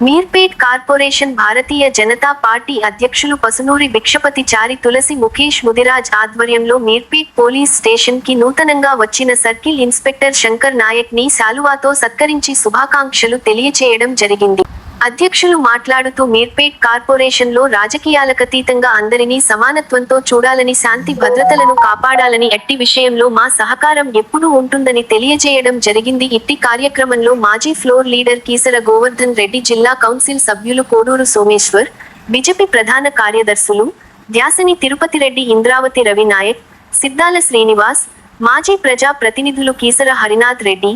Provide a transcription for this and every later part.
Meerpet corporation Bharatiya Janata party అధ్యక్షులు పసునూరి భిక్షపతి చారి తులసి ముఖేష్ ముదిరాజ్ ఆధ్వర్యంలో Meerpet police స్టేషన్కి నూతనంగా వచ్చిన సర్కిల్ ఇన్స్పెక్టర్ శంకర్ నాయక్ని శాలువాతో సత్కరించి శుభాకాంక్షలు తెలియచేయడం జరిగింది. అధ్యక్షులు మాట్లాడుతూ మీర్పేట్ కార్పొరేషన్లో రాజకీయాలకతీతంగా అందరినీ సమానత్వంతో చూడాలని శాంతి భద్రతలను కాపాడాలని ఎట్టి విషయంలో మా సహకారం ఎప్పుడూ ఉంటుందని తెలియజేయడం జరిగింది. ఇట్టి కార్యక్రమంలో మాజీ ఫ్లోర్ లీడర్ కీసర గోవర్ధన్ రెడ్డి జిల్లా కౌన్సిల్ సభ్యులు కోడూరు సోమేశ్వర్ బిజెపి ప్రధాన కార్యదర్శులు ద్యాసని తిరుపతి రెడ్డి ఇంద్రావతి రవినాయక్ సిద్ధాల శ్రీనివాస్ మాజీ ప్రజా ప్రతినిధులు కీసర హరినాథ్ రెడ్డి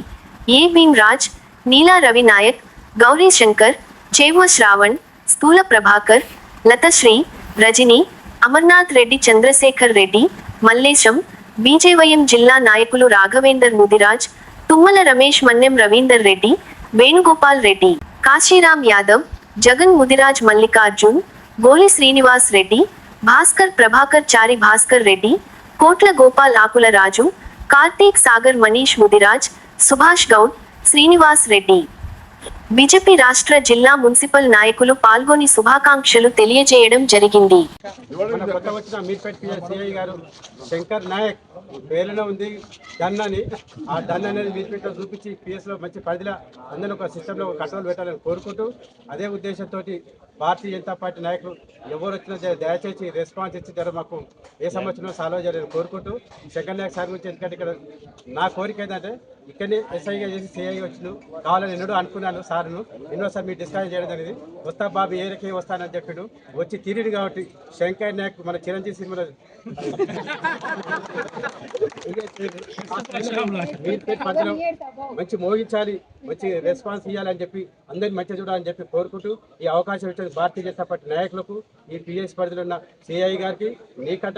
ఏ భీమ్ రాజ్ నీలా రవినాయక్ గౌరీ శంకర్ చేవ శ్రావణ్ స్థూల ప్రభాకర్ లతశ్రీ రజని అమర్నాథ్ రెడ్డి చంద్రశేఖర్ రెడ్డి మల్లేశం బీజేవయం జిల్లా నాయకులు రాఘవేందర్ ముదిరాజ్ తుమ్మల రమేష్ మన్నెం రవీందర్ రెడ్డి వేణుగోపాల్ రెడ్డి కాశీరాం యాదవ్ జగన్ ముదిరాజ్ మల్లికార్జున్ గోలి శ్రీనివాస్ రెడ్డి భాస్కర్ ప్రభాకర్ చారి భాస్కర్ రెడ్డి కోట్ల గోపాల్ ఆకుల రాజు కార్తీక్ సాగర్ మనీష్ ముదిరాజ్ సుభాష్ గౌడ్ శ్రీనివాస్ రెడ్డి. బీజేపీ రాష్ట్ర జిల్లా మున్సిపల్ నాయకులు పాల్గొని శుభాకాంక్షలు తెలియజేయడం జరిగింది. మన పిఎస్ సిఐ గారు శంకర్ నాయక్ పేరులో ఉంది. డన్ ఆ డన్ అనేది మీర్పేట్లో చూపించి పిఎస్లో మంచి పరిధిలో అందరూ ఒక సిస్టంలో కంట్రోల్ పెట్టాలని కోరుకుంటూ అదే ఉద్దేశంతో భారతీయ జనతా పార్టీ నాయకులు ఎవరు వచ్చినా దయచేసి రెస్పాన్స్ ఇచ్చి జర మాకు ఏ సమస్యలో సాల్వ్ చేయాలని కోరుకుంటూ శంకర్ నాయక్ సార్ గురించి ఎందుకంటే ఇక్కడ నా కోరిక ఏంటంటే ఇక్కడనే ఎస్ఐగా చేసి సిఐ వచ్చిన కావాలని ఎన్నడూ అనుకున్నాను సార్ను. ఎన్నోసారి మీరు డిస్కస్ చేయడం జరిగింది. వస్తా బాబు ఏరికే వస్తానని చెప్పాడు. వచ్చి తీరిడు కాబట్టి శంకర్ నాయక్ మన చిరంజీవి సినిమాలో మంచి మోగించాలి మంచి రెస్పాన్స్ ఇవ్వాలని చెప్పి అందరిని మంచి చూడాలని చెప్పి కోరుకుంటూ ఈ అవకాశం ఇచ్చిన భారతీయ జనతా పార్టీ నాయకులకు ఈ పిఎస్ పరిధిలో ఉన్న సిఐ గారికి. నీకంటే